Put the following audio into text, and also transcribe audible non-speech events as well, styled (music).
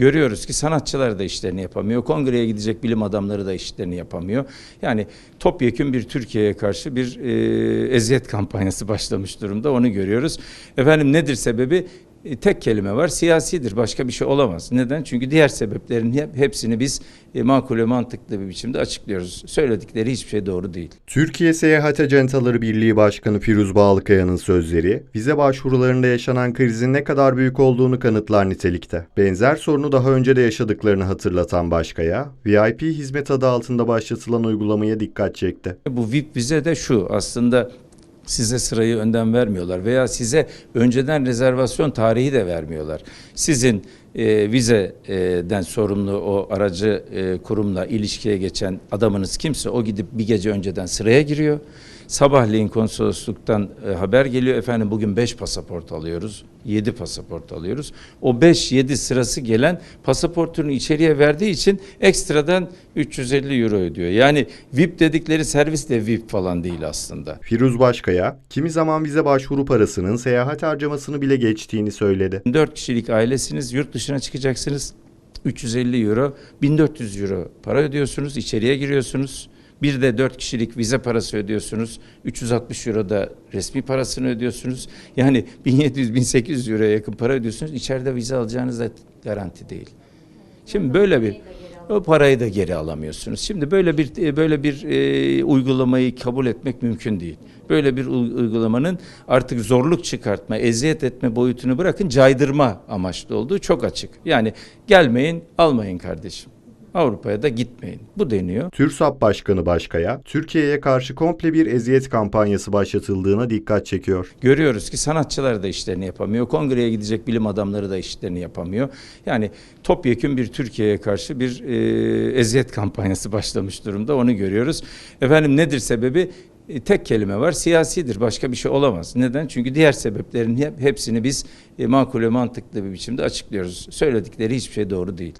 Görüyoruz ki sanatçılar da işlerini yapamıyor. Kongreye gidecek bilim adamları da işlerini yapamıyor. Yani topyekün bir Türkiye'ye karşı bir e, eziyet kampanyası başlamış durumda. Onu görüyoruz. Efendim nedir sebebi? E, tek kelime var siyasidir başka bir şey olamaz. Neden? Çünkü diğer sebeplerin hep- hepsini biz e, makul ve mantıklı bir biçimde açıklıyoruz. Söyledikleri hiçbir şey doğru değil. Türkiye Seyahat Ajantaları Birliği Başkanı Firuz Bağlıkaya'nın sözleri, vize başvurularında yaşanan krizin ne kadar büyük olduğunu kanıtlar nitelikte. Benzer sorunu daha önce de yaşadıklarını hatırlatan Başkaya, VIP hizmet adı altında başlatılan uygulamaya dikkat çekti. Bu VIP vize de şu aslında size sırayı önden vermiyorlar veya size önceden rezervasyon tarihi de vermiyorlar. Sizin e, vizeden sorumlu o aracı e, kurumla ilişkiye geçen adamınız kimse o gidip bir gece önceden sıraya giriyor. Sabahleyin konsolosluktan e, haber geliyor efendim bugün 5 pasaport alıyoruz. 7 pasaport alıyoruz. O 5-7 sırası gelen pasaportunu içeriye verdiği için ekstradan 350 euro ödüyor. Yani VIP dedikleri servis de VIP falan değil aslında. Firuz Başkaya, kimi zaman vize başvuru parasının seyahat harcamasını bile geçtiğini söyledi. 4 kişilik ailesiniz yurt dışına çıkacaksınız. 350 euro, 1400 euro para ödüyorsunuz, içeriye giriyorsunuz. Bir de 4 kişilik vize parası ödüyorsunuz. 360 euro da resmi parasını ödüyorsunuz. Yani 1700-1800 euroya yakın para ödüyorsunuz. İçeride vize alacağınız da garanti değil. Şimdi böyle bir o parayı da geri alamıyorsunuz. Şimdi böyle bir böyle bir e, uygulamayı kabul etmek mümkün değil. Böyle bir uygulamanın artık zorluk çıkartma, eziyet etme boyutunu bırakın caydırma amaçlı olduğu çok açık. Yani gelmeyin, almayın kardeşim. Avrupa'ya da gitmeyin. Bu deniyor. TÜRSAP Başkanı Başkaya, Türkiye'ye karşı komple bir eziyet kampanyası başlatıldığına dikkat çekiyor. Görüyoruz ki sanatçılar da işlerini yapamıyor. Kongreye gidecek bilim adamları da işlerini yapamıyor. Yani topyekün bir Türkiye'ye karşı bir e, eziyet kampanyası (laughs) başlamış durumda. Onu görüyoruz. Efendim nedir sebebi? E, tek kelime var siyasidir başka bir şey olamaz. Neden? Çünkü diğer sebeplerin hep- hepsini biz e, makul ve mantıklı bir biçimde açıklıyoruz. Söyledikleri hiçbir şey doğru değil.